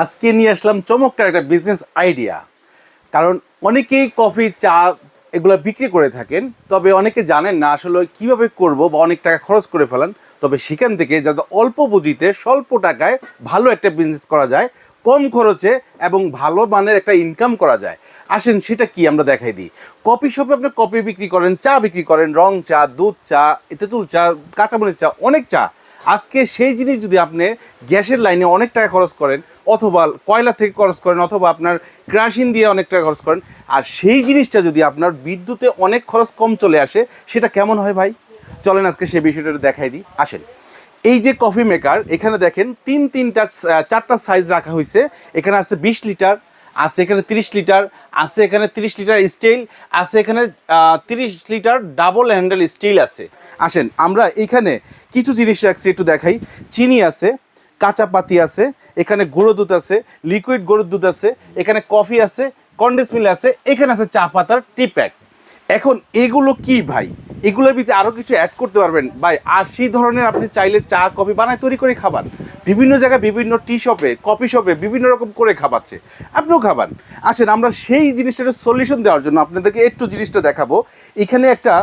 আজকে নিয়ে আসলাম চমৎকার একটা বিজনেস আইডিয়া কারণ অনেকেই কফি চা এগুলো বিক্রি করে থাকেন, তবে অনেকে জানেন না আসলে কীভাবে করব বা অনেক টাকা খরচ করে ফেলেন। তবে সেখান থেকে যাতে অল্প পুঁজিতে, স্বল্প টাকায় ভালো একটা বিজনেস করা যায়, কম খরচে এবং ভালো মানের একটা ইনকাম করা যায়। আসেন সেটা কি আমরা দেখাই দিই। কফি শপে আপনি কফি বিক্রি করেন, চা বিক্রি করেন, রং চা, দুধ চা, তেঁতুল চা, কাঁচামরিচ চা, অনেক চা। আজকে সেই জিনিস যদি আপনি গ্যাসের লাইনে অনেক টাকা খরচ করেন, অথবা কয়লা থেকে খরচ করেন, অথবা আপনার ক্রাশিন দিয়ে অনেক টাকা খরচ করেন, আর সেই জিনিসটা যদি আপনার বিদ্যুতে অনেক খরচ কম চলে আসে, সেটা কেমন হয় ভাই? চলেন আজকে সেই বিষয়টা দেখাই দিই। আসেন। এই যে কফি মেকার এখানে দেখেন তিন তিনটা চারটা সাইজ রাখা হয়েছে এখানে আছে বিশ লিটার আছে এখানে তিরিশ লিটার, আছে এখানে তিরিশ লিটার স্টিল আছে এখানে তিরিশ লিটার ডাবল হ্যান্ডেল স্টিল আছে। আসেন, আমরা এখানে কিছু জিনিস রাখছি, একটু দেখাই। চিনি আছে, কাঁচা পাতি আছে, এখানে গুঁড়ো দুধ আছে লিকুইড গরুর দুধ আছে, এখানে কফি আছে কন্ডেন্স মিল আছে, এখানে আছে চা পাতার টি প্যাক এখন এগুলো কি ভাই? এগুলোর ভিতরে আরও কিছু অ্যাড করতে পারবেন? ভাই, আশি ধরনের আপনি চাইলে চা, কফি বানায় তৈরি করে খাবার। বিভিন্ন জায়গায় বিভিন্ন টি শপে কফি শপে বিভিন্ন রকম করে খাবাচ্ছে। আপনিও খাবান। আসেন, আমরা সেই জিনিসটার সলিউশন দেওয়ার জন্য আপনাদেরকে একটু জিনিসটা দেখাবো। এখানে একটা,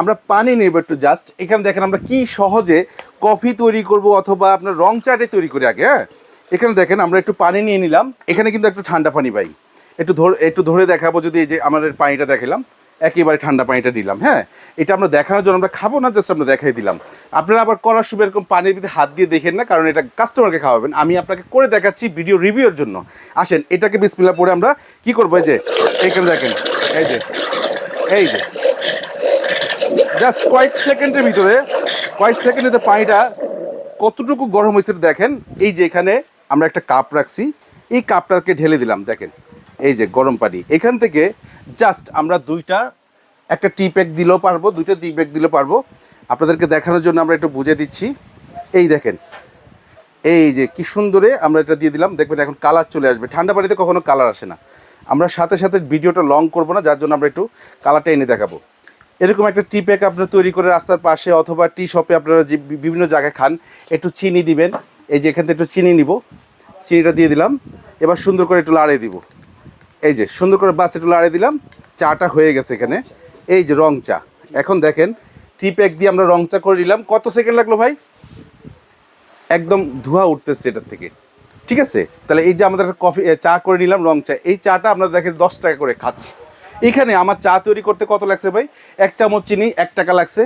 আমরা পানি নেব একটু জাস্ট এখানে দেখেন আমরা কি সহজে কফি তৈরি করব অথবা আপনার রং চাটে তৈরি করি আগে হ্যাঁ? এখানে দেখেন, আমরা একটু পানি নিয়ে নিলাম। এখানে কিন্তু একটু ঠান্ডা পানি পাই। একটু ধরে একটু ধরে দেখাবো যদি এই যে আমাদের পানিটা দেখালাম। একেবারে ঠান্ডা পানিটা দিলাম হ্যাঁ? এটা আমরা দেখানোর জন্য আমরা খাব না জাস্ট আমরা দেখাই দিলাম। আপনারা আবার করার সময় এরকম পানির ভিতরে হাত দিয়ে দেখেন না, কারণ এটা কাস্টমারকে খাওয়াবেন। আমি আপনাকে করে দেখাচ্ছি ভিডিও রিভিউর জন্য। আসেন, এটাকে বিসমিল্লা পরে আমরা কি করব? এই যে এইখানে দেখেন, এই যে এই যে। জাস্ট কয়েক সেকেন্ডের ভিতরে, কয়েক সেকেন্ডের পানিটা কতটুকু গরম হয়েছে দেখেন। এই যে এখানে আমরা একটা কাপ রাখছি। এই কাপটাকে ঢেলে দিলাম, দেখেন। এই যে গরম পানি। এখান থেকে জাস্ট আমরা দুইটা, একটা টি প্যাক দিলেও পারব, দুইটা টি প্যাক দিলেও পারব। আপনাদেরকে দেখানোর জন্য আমরা একটু বুঝে দিচ্ছি। এই দেখেন, এই যে কি সুন্দরে আমরা এটা দিয়ে দিলাম। দেখবেন এখন কালার চলে আসবে। ঠান্ডা পানিতে কখনো কালার আসে না। আমরা সাথে সাথে ভিডিওটা লং করব না, যার জন্য আমরা একটু কালারটা এনে দেখাবো। এরকম একটা টি প্যাক আপনারা তৈরি করে রাস্তার পাশে অথবা টি শপে আপনারা যে বিভিন্ন জায়গায় খান, একটু চিনি দিবেন। এই যে এখান থেকে একটু চিনি নিব। চিনিটা দিয়ে দিলাম। এবার সুন্দর করে একটু লাড়িয়ে দিব। এই যে সুন্দর করে বাস একটু লাড়িয়ে দিলাম, চাটা হয়ে গেছে এখানে। এই যে রং চা। এখন দেখেন টি প্যাক দিয়ে আমরা রং চা করে নিলাম। কত সেকেন্ড লাগল ভাই? একদম ধোঁয়া উঠতেছে এটার থেকে। ঠিক আছে? তাহলে এই যে আমাদের একটা কফি চা করে নিলাম রং চা। এই চাটা আমরা দেখেন দশ টাকা করে খাচ্ছি। এখানে আমার চা তৈরি করতে কত লাগছে ভাই? এক চামচ চিনি, এক টাকা লাগছে।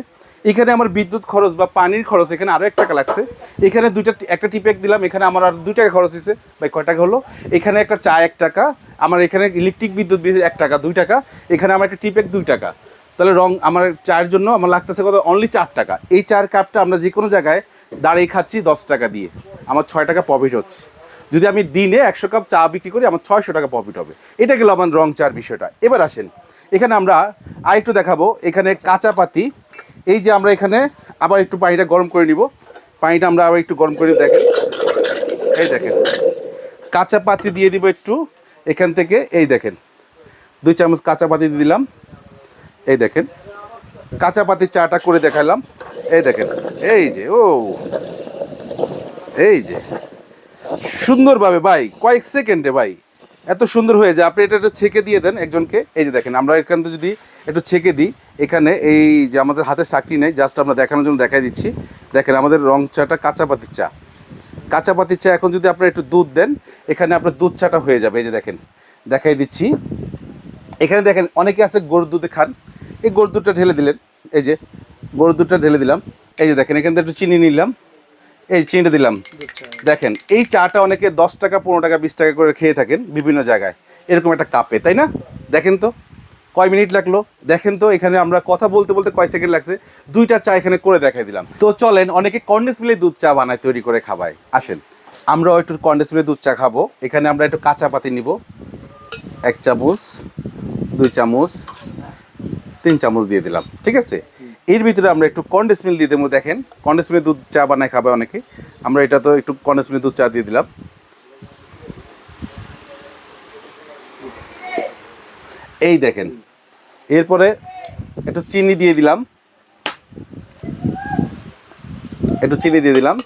এখানে আমার বিদ্যুৎ খরচ বা পানির খরচ এখানে আরও এক টাকা লাগছে। এখানে দুইটা একটা টিপ্যাক দিলাম, এখানে আমার আর দুই টাকা খরচ হয়েছে ভাই, কয় টাকা হলো? এখানে একটা চা এক টাকা আমার এখানে ইলেকট্রিক বিদ্যুৎ বিল এক টাকা, দুই টাকা, এখানে আমার একটা টিপ্যাক দুই টাকা। তাহলে রং আমার চায়ের জন্য আমার লাগতেছে কত? অনলি চার টাকা। এই চার কাপটা আমরা যে কোনো জায়গায় দাঁড়িয়ে খাচ্ছি দশ টাকা দিয়ে। আমার ছয় টাকা প্রফিট হচ্ছে। যদি আমি দিনে একশো কাপ চা বিক্রি করি, আমার ছয়শো টাকা প্রফিট হবে। এটা গেল আমার রং চার বিষয়টা। এবার আসেন। এখানে আমরা আরেকটু দেখাবো। এখানে কাঁচা পাতি। এই যে আমরা এখানে আবার একটু পানিটা গরম করে নিব। পানিটা আমরা আবার একটু গরম করে দেখেন। এই দেখেন। কাঁচা পাতি দিয়ে দিব একটু। এখান থেকে এই দেখেন। দুই চামচ কাঁচা পাতি দিলাম। এই দেখেন। কাঁচা পাতি চাটা করে দেখালাম। এই দেখেন। এই যে, ও। এই যে। সুন্দরভাবে ভাই, কয়েক সেকেন্ডে ভাই, এত সুন্দর হয়ে যায়। আপনি এটা একটু ছেঁকে দিয়ে দেন একজনকে। এই যে দেখেন, আমরা এখান থেকে যদি একটু ছেঁকে দিই, এখানে এই যে আমাদের হাতে চাকরি নেই, জাস্ট আমরা দেখানোর জন্য দেখাই দিচ্ছি। দেখেন, আমাদের রং চাটা কাঁচা পাতির চা। কাঁচা পাতির চা, এখন যদি আপনার একটু দুধ দেন, এখানে আপনার দুধ চাটা হয়ে যাবে, এই যে দেখেন। দেখাই দিচ্ছি। এখানে দেখেন, অনেকে আছে গরুর দুধে খান। এই গরুর দুধটা ঢেলে দিলেন। এই যে, গরুর দুধটা ঢেলে দিলাম। এই যে দেখেন, এখান থেকে একটু চিনি নিলাম। এই চিনিটা দিলাম। দেখেন, এই চাটা অনেকে দশ টাকা, পনেরো টাকা, বিশ টাকা করে খেয়ে থাকেন বিভিন্ন জায়গায়। এরকম একটা কাপে, তাই না? দেখেন তো। কয় মিনিট লাগল? দেখেন তো, এখানে আমরা কথা বলতে বলতে কয় সেকেন্ড লাগছে? দুইটা চা এখানে করে দেখাই দিলাম। তো চলেন, অনেকে কন্ডেন্স মিলে দুধ চা বানায়, তৈরি করে খাবায়। আসেন, আমরাও একটু কন্ডেন্স মিলে দুধ চা খাব। এখানে আমরা একটু কাঁচা পাতি নিব। এক চামচ, দুই চামচ, তিন চামচ দিয়ে দিলাম। ঠিক আছে? এর ভিতরে আমরা একটু কন্ডেন্স মিল দিয়ে দেবো। দেখেন কন্ডেন্স মিলে দুধ চা বানায় খাবে অনেকে। আমরা এটা তো একটু কন্ডেন্স মিলে দুধ চা দিয়ে দিলাম। এই দেখেন এরপরে একটু চিনি দিয়ে দিলাম। একটু চিনি দিয়ে দিলাম।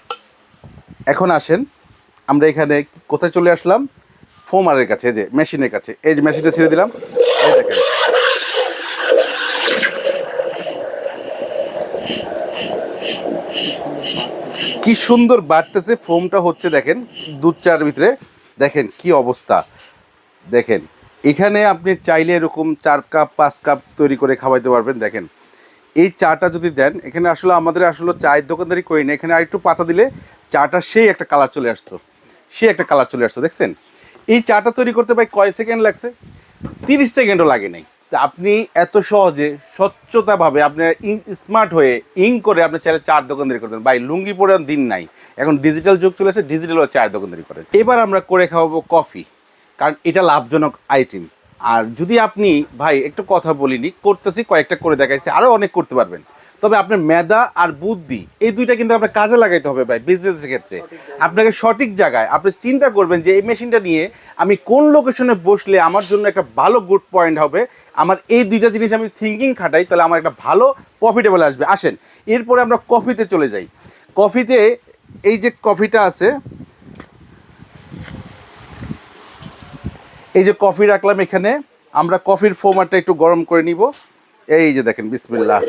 এখন আসেন, আমরা এখানে কোথায় চলে আসলাম? ফোমারের কাছে যে মেশিনের কাছে। এই যে মেশিনটা ছেড়ে দিলাম। কি সুন্দর বাড়তেছে, ফোমটা হচ্ছে দেখেন, দুধ চার ভিতরে। দেখেন কি অবস্থা। দেখেন এখানে আপনি চাইলে এরকম চার কাপ, পাঁচ কাপ তৈরি করে খাওয়াইতে পারবেন, দেখেন। এই চাটা যদি দেন, এখানে আসলে আমাদের আসলে চায়ের দোকানদারি করি না, এখানে আরেকটু পাতা দিলে চাটা সেই একটা কালার চলে আসতো। সেই একটা কালার চলে আসতো, দেখছেন? এই চাটা তৈরি করতে ভাই কয় সেকেন্ড লাগছে? তিরিশ সেকেন্ডও লাগে নাই। তা আপনি এত সহজে, স্বচ্ছতাভাবে আপনার স্মার্ট হয়ে ইং করে আপনি চাইলে চার দোকানদারি করতেন ভাই, লুঙ্গি পরে দিন নাই। এখন ডিজিটাল যুগ চলেছে ডিজিটাল চায়ের দোকানদারি করেন। এবার আমরা করে খাওয়াবো কফি। কারণ এটা লাভজনক আইটেম আর যদি আপনি ভাই একটু কথা বলিনি করতেছি কয়েকটা করে দেখাইছি আরও অনেক করতে পারবেন। তবে আপনার মেধা আর বুদ্ধি এই দুইটা কিন্তু আপনার কাজে লাগাইতে হবে ভাই বিজনেসের ক্ষেত্রে। আপনাকে সঠিক জায়গায় আপনি চিন্তা করবেন যে এই মেশিনটা নিয়ে আমি কোন লোকেশনে বসলে আমার জন্য একটা ভালো গুড পয়েন্ট হবে। আমার এই দুইটা জিনিস আমি থিঙ্কিং খাটাই তাহলে আমার একটা ভালো প্রফিটেবল আসবে। আসেন এরপরে আমরা কফিতে চলে যাই। কফিতে এই যে কফিটা আছে এই যে কফি রাখলাম এখানে, আমরা কফির ফোমারটা একটু গরম করে নিব। এই যে দেখেন, বিসমিল্লাহ।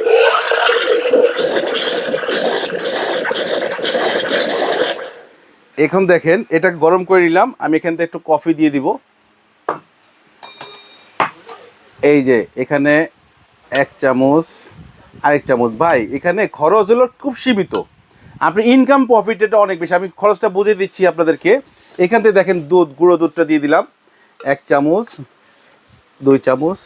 এখন দেখেন, এটা গরম করে নিলাম, আমি এখান থেকে একটু কফি দিয়ে দিব। এই যে, এখানে এক চামচ, আরেক চামচ। ভাই, এখানে খরচ হলো খুব সীমিত। আপনি ইনকাম প্রফিট এটা অনেক বেশি, আমি খরচটা বুঝিয়ে দিচ্ছি আপনাদেরকে। এখান থেকে দেখেন দুধ, গুঁড়ো দুধটা দিয়ে দিলাম। এক চামচ, দুই চামচ,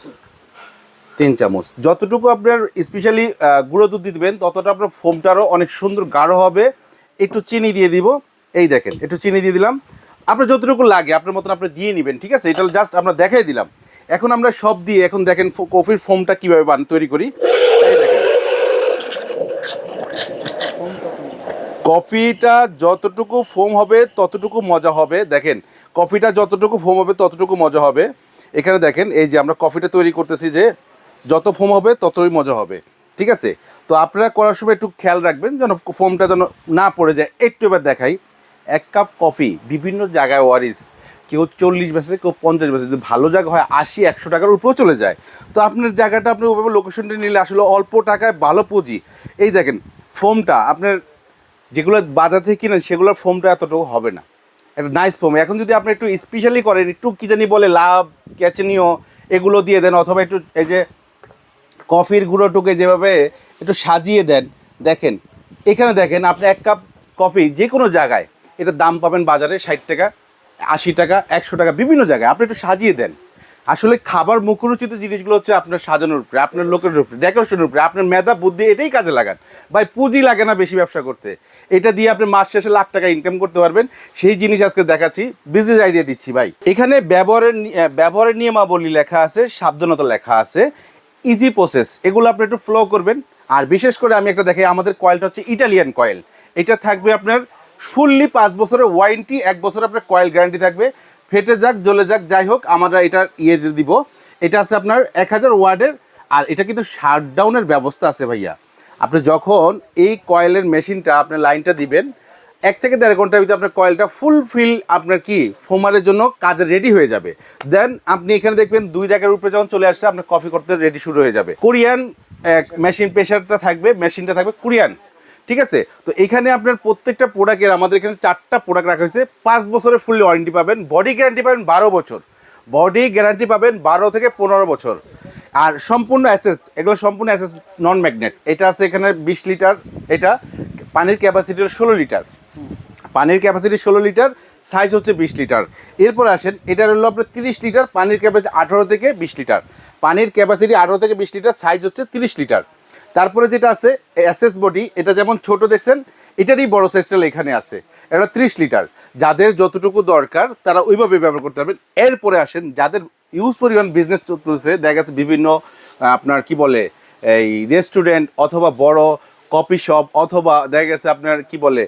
তিন চামচ। যতটুকু আপনার স্পেশালি গুঁড়ো দুধ দিবেন, ততটা আপনার ফোমটারও অনেক সুন্দর গাঢ় হবে। একটু চিনি দিয়ে দিব। এই দেখেন, একটু চিনি দিয়ে দিলাম। আপনার যতটুকু লাগে, আপনার মতন আপনি দিয়ে নেবেন, ঠিক আছে? এটা জাস্ট আমরা দেখাই দিলাম। এখন আমরা সব দিয়ে, এখন দেখেন কফির ফোমটা কীভাবে বান তৈরি করি। কফিটা যতটুকু ফোম হবে, ততটুকু মজা হবে। দেখেন কফিটা যতটুকু ফোম হবে, ততটুকু মজা হবে। এখানে দেখেন, এই যে আমরা কফিটা তৈরি করতেছি যে, যত ফোম হবে, ততই মজা হবে। ঠিক আছে? তো আপনারা করার সময় একটু খেয়াল রাখবেন যেন ফোমটা যেন না পড়ে যায়। একটু এবার দেখাই। এক কাপ কফি বিভিন্ন জায়গায় ওয়ারিস। কেউ চল্লিশ বেসে কেউ পঞ্চাশ বেসে যদি ভালো জায়গা হয়, আশি, একশো টাকার উপরেও চলে যায়। তো আপনার জায়গাটা আপনি ওভাবে লোকেশনটা নিলে আসলে অল্প টাকায় ভালো পুঁজি। এই দেখেন, ফোমটা আপনার যেগুলো বাজার থেকে কিনেন, সেগুলোর ফোমটা এতটুকু হবে না। একটা নাইস ফোম এখন যদি আপনি একটু স্পেশালি করেন, একটু কী জানি বলে লাভ, ক্যাচনিও এগুলো দিয়ে দেন, অথবা একটু এই যে কফির গুঁড়োটুকে যেভাবে একটু সাজিয়ে দেন, দেখেন। এখানে দেখেন, আপনি এক কাপ কফি যে কোনো জায়গায়, এটার দাম পাবেন বাজারে ষাট টাকা, আশি টাকা, একশো টাকা, বিভিন্ন জায়গায়। আপনি একটু সাজিয়ে দেন। আসলে খাবার মুখরোচিত জিনিসগুলো হচ্ছে আপনার সাজানোর উপরে, আপনার লোকের উপরে ডেকোরেশনের উপরে, আপনার মেধা, বুদ্ধি, এটাই কাজে লাগান। ভাই, পুঁজি লাগে না বেশি ব্যবসা করতে। এটা দিয়ে আপনি মাস শেষে লাখ টাকা ইনকাম করতে পারবেন। সেই জিনিস আজকে দেখাচ্ছি বিজনেস আইডিয়া দিচ্ছি ভাই। এখানে ব্যবহারের ব্যবহারের নিয়মাবলী লেখা আছে, সাবধানতা লেখা আছে ইজি প্রসেস এগুলো আপনি একটু ফ্লো করবেন। আর বিশেষ করে আমি একটা দেখাই আমাদের কয়েলটা হচ্ছে ইটালিয়ান কয়েল এটা থাকবে আপনার ফুললি পাঁচ বছরের ওয়ারেন্টি এক বছর আপনার কয়েল গ্যারান্টি থাকবে। ফেটে যাক, জ্বলে যাক, যাই হোক, আমরা এটা ইয়ে দিব। এটা আছে আপনার এক হাজার ওয়ার্ডের, আর এটা কিন্তু শাটডাউনের ব্যবস্থা আছে ভাইয়া। আপনি যখন এই কয়েলের মেশিনটা আপনার লাইনটা দিবেন, এক থেকে দেড় ঘণ্টার ভিতরে আপনার কয়েলটা ফুল ফিল আপনার কি, ফোমারের জন্য কাজে রেডি হয়ে যাবে। দেন আপনি এখানে দেখবেন দুই জায়গার উপরে যখন চলে আসছে, আপনার কফি করতে রেডি শুরু হয়ে যাবে। কোরিয়ান মেশিন প্রেশারটা থাকবে মেশিনটা থাকবে কোরিয়ান ঠিক আছে? তো এখানে আপনার প্রত্যেকটা প্রোডাক্টের আমাদের এখানে চারটা প্রোডাক্ট রাখা হয়েছে। পাঁচ বছরের ফুল ওয়ারেন্টি পাবেন বডি গ্যারান্টি পাবেন বারো বছর। বডি গ্যারান্টি পাবেন বারো থেকে পনেরো বছর। আর সম্পূর্ণ অ্যাসেস এগুলো সম্পূর্ণ অ্যাসেস নন ম্যাগনেট এটা আছে এখানে বিশ লিটার, এটা পানির ক্যাপাসিটি ষোলো লিটার। পানির ক্যাপাসিটি ষোলো লিটার সাইজ হচ্ছে বিশ লিটার। এরপর আসেন এটার হলো আপনার তিরিশ লিটার, পানির ক্যাপাসিটি আঠারো থেকে বিশ লিটার। পানির ক্যাপাসিটি আঠারো থেকে বিশ লিটার সাইজ হচ্ছে তিরিশ লিটার। তারপরে যেটা আছে এসএস বডি এটা যেমন ছোট দেখছেন এটারই বড় সাইজটা এখানে আছে। এটা ত্রিশ লিটার। যাদের যতটুকু দরকার তারা ওইভাবে ব্যবহার করতে পারবেন। এরপরে আসেন যাদের ইউজ পরিমাণ বিজনেস চলতেছে দেখা গেছে বিভিন্ন আপনার কি বলে এই রেস্টুরেন্ট অথবা বড় কফি শপ অথবা দেখা গেছে আপনার কি বলে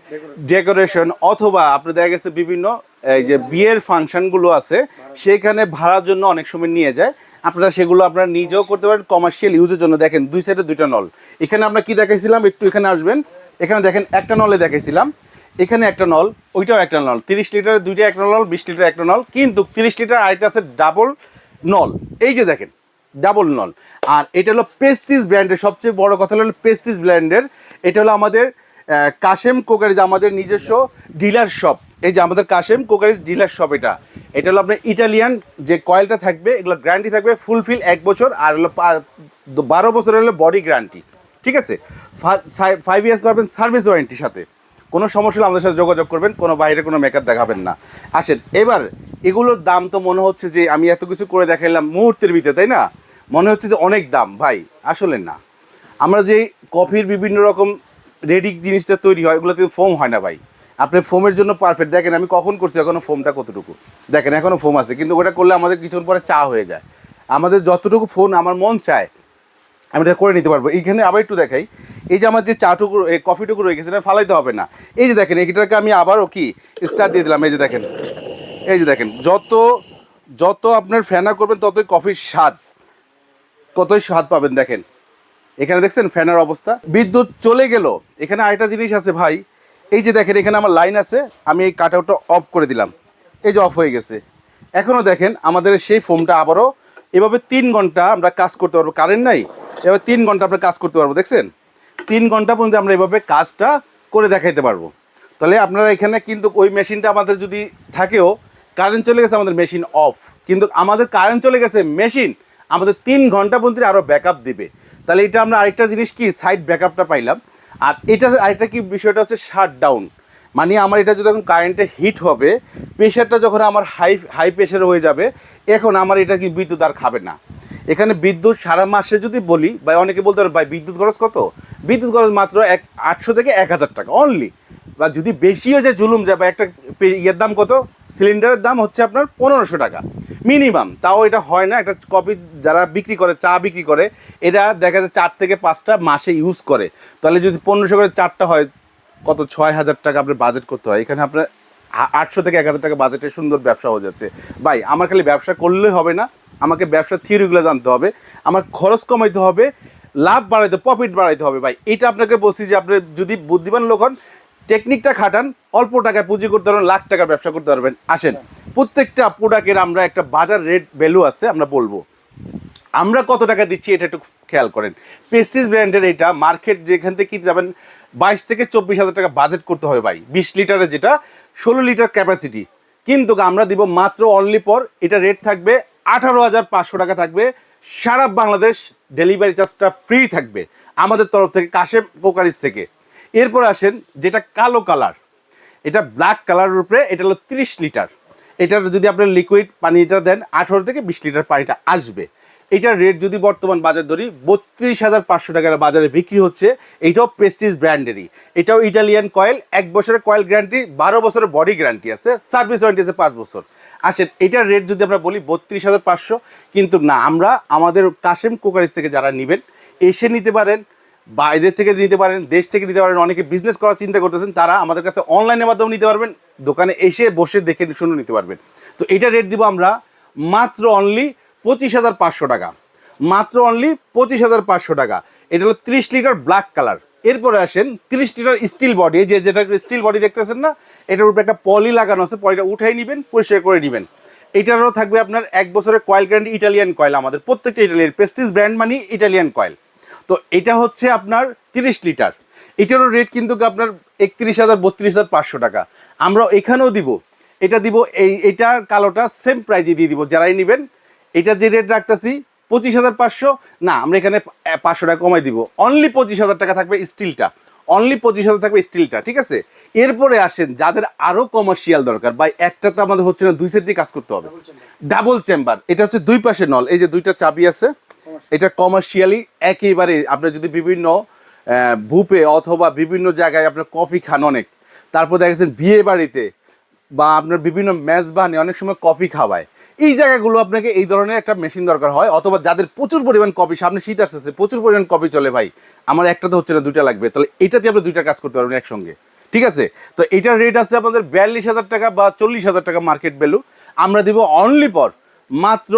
ডেকোরেশন অথবা আপনার দেখা গেছে বিভিন্ন এই যে বিয়ের ফাংশনগুলো আছে সেখানে ভাড়ার জন্য অনেক সময় নিয়ে যায়। আপনারা সেগুলো আপনারা নিজেও করতে পারেন কমার্শিয়াল ইউজের জন্য। দেখেন, দুই সাইডে দুইটা নল। এখানে আমরা কি দেখাইছিলাম? একটু এখানে আসবেন। এখানে দেখেন, একটা নলে দেখাইছিলাম। এখানে একটা নল, ওইটাও একটা নল। তিরিশ লিটারের দুইটা একটা নল, বিশ লিটার একটা নল। কিন্তু তিরিশ লিটার আরেকটা আছে ডাবল নল। এই যে দেখেন ডাবল নল। আর এটা হলো পেস্টিস ব্র্যান্ডের সবচেয়ে বড় কথা হলো পেস্টিস ব্র্যান্ডের এটা হলো আমাদের কাশেম কোকারিজ, আমাদের নিজস্ব ডিলার শপ এই যে আমাদের কাশেম কোকারিজ ডিলার শপ এটা। এটা হলো আপনার ইটালিয়ান যে কয়েলটা থাকবে, এগুলো গ্যারান্টি থাকবে ফুলফিল এক বছর, আর হলো বারো বছর হলো বডি গ্যারান্টি ঠিক আছে? ফাইভ ইয়ার্স পাবেন সার্ভিস ওয়ারেন্টির সাথে। কোনো সমস্যা হলে আমাদের সাথে যোগাযোগ করবেন, কোনো বাইরে কোনো মেকআপ দেখাবেন না। আসেন, এবার এগুলোর দাম তো মনে হচ্ছে যে আমি এত কিছু করে দেখাইলাম মুহূর্তের ভিতরে, তাই না? মনে হচ্ছে যে অনেক দাম, ভাই, আসলে না। আমরা যে কফির বিভিন্ন রকম রেডি জিনিসটা তৈরি হয় ওগুলো কিন্তু ফোম হয় না, ভাই। আপনি ফোমের জন্য পারফেক্ট দেখেন, আমি কখন করছি এখনও ফোমটা কতটুকু? দেখেন এখনও ফোম আছে, কিন্তু ওটা করলে আমাদের কিছুক্ষণ পরে চা হয়ে যায়। আমাদের যতটুকু ফোন আমার মন চায়, আমি এটা করে নিতে পারব। এইখানে আবার একটু দেখাই, এই যে আমার যে চা টুকরো এই কফি টুকরো রয়ে গেছে, এটা ফালাইতে হবে না। এই যে দেখেন এইটাকে আমি আবারও কি স্টার্ট দিয়ে দিলাম, এই যে দেখেন। এই যে দেখেন, যত যত আপনার ফেনা করবেন, ততই কফির স্বাদ কতই স্বাদ পাবেন, দেখেন। এখানে দেখছেন ফ্যানের অবস্থা। বিদ্যুৎ চলে গেল। এখানে আরেকটা জিনিস আছে ভাই এই যে দেখেন, এখানে আমার লাইন আছে, আমি এই কাট অফ করে দিলাম। এই যে অফ হয়ে গেছে। এখনও দেখেন, আমাদের সেই ফোমটা আবারও এভাবে তিন ঘণ্টা আমরা কাজ করতে পারব। কারেন্ট নাই এবার তিন ঘণ্টা আমরা কাজ করতে পারব, দেখছেন? তিন ঘণ্টা পর্যন্ত আমরা এভাবে কাজটা করে দেখাইতে পারব। তাহলে আপনারা এখানে কিন্তু ওই মেশিনটা আমাদের যদি থাকেও কারেন্ট চলে গেছে, আমাদের মেশিন অফ কিন্তু আমাদের কারেন্ট চলে গেছে মেশিন আমাদের তিন ঘণ্টা পর্যন্ত আরও ব্যাকআপ দিবে। তাহলে এটা আমরা আরেকটা জিনিস কি সাইড ব্যাকআপটা পাইলাম। আর এটার আরেকটা কি বিষয়টা হচ্ছে শাট ডাউন মানে আমার এটা যদি এখন কারেন্টে হিট হবে প্রেশারটা যখন আমার হাই হাই প্রেশার হয়ে যাবে, এখন আমার এটা কি বিদ্যুৎ আর খাবে না। এখানে বিদ্যুৎ সারা মাসে যদি বলি বা অনেকে বলতে পারে, ভাই বিদ্যুৎ খরচ কত? বিদ্যুৎ খরচ মাত্র এক, আটশো থেকে এক হাজার টাকা অনলি বা যদি বেশি হয়ে যায় জুলুম যায় বা একটা ইয়ের দাম কত? সিলিন্ডারের দাম হচ্ছে আপনার পনেরোশো টাকা। মিনিমাম, তাও এটা হয় না একটা কপি যারা বিক্রি করে, চা বিক্রি করে এটা দেখা যায় চার থেকে পাঁচটা মাসে ইউজ করে। তাহলে যদি পনেরোশো করে চারটা হয়, কত? ছয় হাজার টাকা আপনার বাজেট করতে হয়। এখানে আপনার আটশো থেকে এক হাজার টাকা বাজেটে সুন্দর ব্যবসা হয়ে যাচ্ছে। ভাই, আমার খালি ব্যবসা করলেই হবে না, আমাকে ব্যবসার থিওরিগুলো জানতে হবে, আমার খরচ কমাইতে হবে, লাভ বাড়াইতে প্রফিট বাড়াইতে হবে। ভাই, এটা আপনাকে বলছি যে আপনি যদি বুদ্ধিমান লোক হন টেকনিকটা খাটান, অল্প টাকায় পুঁজি করতে পারবেন, লাখ টাকার ব্যবসা করতে পারবেন। আসেন, প্রত্যেকটা প্রোডাক্টের আমরা একটা বাজার রেট ভ্যালু আছে, আমরা বলব। আমরা কত টাকা দিচ্ছি এটা একটু খেয়াল করেন। পেস্টিস ব্র্যান্ডের এটা মার্কেট যেখান থেকে যাবেন, বাইশ থেকে চব্বিশ হাজার টাকা বাজেট করতে হবে ভাই। বিশ লিটারের যেটা, ষোলো লিটার ক্যাপাসিটি কিন্তু আমরা দিব মাত্র অনলি পর এটা রেট থাকবে আঠারো হাজার পাঁচশো টাকা থাকবে। সারা বাংলাদেশ ডেলিভারি চার্জটা ফ্রি থাকবে। আমাদের তরফ থেকে, কাশেম কোকারিজ থেকে। এরপর আসেন যেটা কালো কালার। এটা ব্ল্যাক কালারের উপরে, এটা হলো তিরিশ লিটার। এটার যদি আপনার লিকুইড পানিটা দেন, আঠারো থেকে বিশ লিটার পানিটা আসবে। এটার রেট যদি বর্তমান বাজার ধরি, বত্রিশ হাজার পাঁচশো টাকার বাজারে বিক্রি হচ্ছে। এটাও প্রেস্টিজ ব্র্যান্ডেরই এটাও ইটালিয়ান কয়েল এক বছরের কয়েল গ্যারান্টি বারো বছরের বডি গ্যারান্টি আছে সার্ভিস ওয়ারেন্টি আছে পাঁচ বছর। আসেন, এটার রেট যদি আমরা বলি বত্রিশ হাজার পাঁচশো, কিন্তু না, আমরা আমাদের কাশেম কোকারিজ থেকে যারা নেবেন, এসে নিতে পারেন বাইরে থেকে নিতে পারেন, দেশ থেকে নিতে পারেন, অনেকে বিজনেস করার চিন্তা করতেছেন, তারা আমাদের কাছে অনলাইনের মাধ্যমে নিতে পারবেন, দোকানে এসে বসে দেখে শুনে নিতে পারবেন। তো এটা রেট দিব আমরা মাত্র অনলি পঁচিশ হাজার পাঁচশো টাকা। মাত্র অনলি পঁচিশ হাজার পাঁচশো টাকা। এটা হলো ত্রিশ লিটার ব্ল্যাক কালার এরপরে আসেন তিরিশ লিটার স্টিল বডি যে যেটা স্টিল বডি দেখতেছেন না, এটার উপরে একটা পলি লাগানো আছে পলিটা উঠাই নেবেন, পরিষ্কার করে নেবেন। এটারও থাকবে আপনার এক বছরের কয়েল গ্যারান্টি ইটালিয়ান কয়েল আমাদের প্রত্যেকটা ইটালিয়ান পেস্টিস ব্র্যান্ড মানে ইটালিয়ান কয়েল তো এটা হচ্ছে আপনার তিরিশ লিটার। এটারও রেট কিন্তু আপনার একত্রিশ হাজার বত্রিশ হাজার পাঁচশো টাকা। আমরা এখানেও দিব। এটা দিব এই এটার কালোটা সেম প্রাইজে দিয়ে দিব। যারাই নেবেন এটা যে রেট রাখতেছি পঁচিশ হাজার পাঁচশো। না আমরা এখানে পাঁচশো টাকা কমাই দিব। অনলি পঁচিশ হাজার টাকা থাকবে স্টিলটা অনলি পঁচিশ হাজার থাকবে স্টিলটা ঠিক আছে? এরপরে আসেন যাদের আরও কমার্শিয়াল দরকার বা একটা তো আমাদের হচ্ছে না দুই সেট দিয়ে কাজ করতে হবে। ডাবল চেম্বার এটা হচ্ছে দুই পাশে নল এই যে দুইটা চাবি আছে এটা কমার্শিয়ালি একেবারে আপনি যদি বিভিন্ন ভূপে অথবা বিভিন্ন জায়গায় আপনার কফি খান অনেক, তারপর দেখা যাচ্ছে বিয়ে বাড়িতে বা আপনার বিভিন্ন মেজবানে অনেক সময় কফি খাওয়ায়, এই জায়গাগুলো আপনাকে এই ধরনের একটা মেশিন দরকার হয়, অথবা যাদের প্রচুর পরিমাণ কফি, সামনে শীত আসতেছে, প্রচুর পরিমাণ কপি চলে ভাই, আমার একটা তো হচ্ছে না, দুইটা লাগবে, তাহলে এটাতে আপনি দুইটা কাজ করতে পারবেন একসঙ্গে, ঠিক আছে? তো এটার রেট আছে আপনাদের বিয়াল্লিশ হাজার টাকা বা চল্লিশ হাজার টাকা মার্কেট ভ্যালু আমরা দিব অনলি পর মাত্র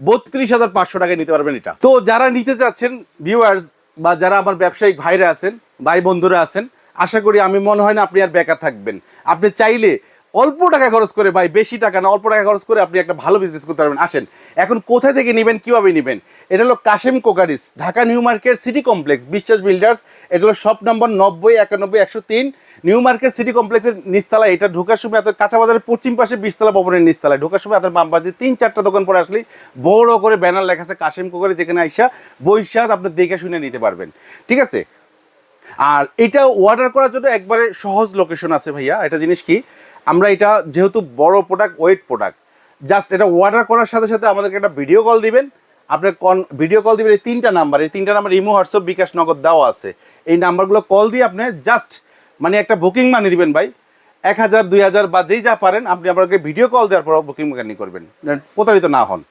বত্রিশ হাজার পাঁচশো টাকায় নিতে পারবেন এটা। তো যারা নিতে চাচ্ছেন ভিউয়ার্স বা যারা আমার ব্যবসায়িক ভাইরা আছেন, ভাই বন্ধুরা আছেন, আশা করি আমি মনে হয় না আপনি আর বেকার থাকবেন। আপনি চাইলে অল্প টাকা খরচ করে, ভাই বেশি টাকা না, অল্প টাকা খরচ করে আপনি একটা ভালো বিজনেস করতে পারবেন। আসেন, এখন কোথায় থেকে নেবেন, কীভাবে নেবেন? এটা হলো Kashem cookeries, Dhaka New Market City Complex, Biswas builders, এটা হলো শপ নম্বর নব্বই, একানব্বই, একশো তিন নিউ মার্কেট সিটি কমপ্লেক্সের নিচতলা এটা ঢোকার সময় আপনার কাঁচা বাজারের পশ্চিম পাশে বিশতলা ভবনের নিচতলায়। ঢোকার সময় আপনার বাম পাশে তিন, চারটা দোকান পরে আসলেই বড় করে ব্যানার লেখা আছে কাশেম কোকারি, যেখানে আইসা বৈশাখ আপনি দেখে শুনে নিতে পারবেন। ঠিক আছে? আর এটা অর্ডার করার জন্য একবারে সহজ লোকেশন আছে ভাইয়া। এটা জিনিস কি? আমরা এটা যেহেতু বড় প্রোডাক্ট ওয়েট প্রোডাক্ট জাস্ট এটা অর্ডার করার সাথে সাথে আমাদেরকে একটা ভিডিও কল দিবেন। আপনার কন ভিডিও কল দিবেন এই তিনটা নাম্বার এই তিনটা নাম্বার ইমো, হোয়াটসঅ্যাপ, বিকাশ নগদ দেওয়া আছে। এই নাম্বারগুলো কল দিয়ে আপনি জাস্ট মানে একটা বুকিং মানি দিবেন ভাই। এক হাজার, দুই হাজার বা যেই যা পারেন, আপনি আপনাকে ভিডিও কল দেওয়ার পর বুকিং মানি করবেন। প্রতারিত না হন।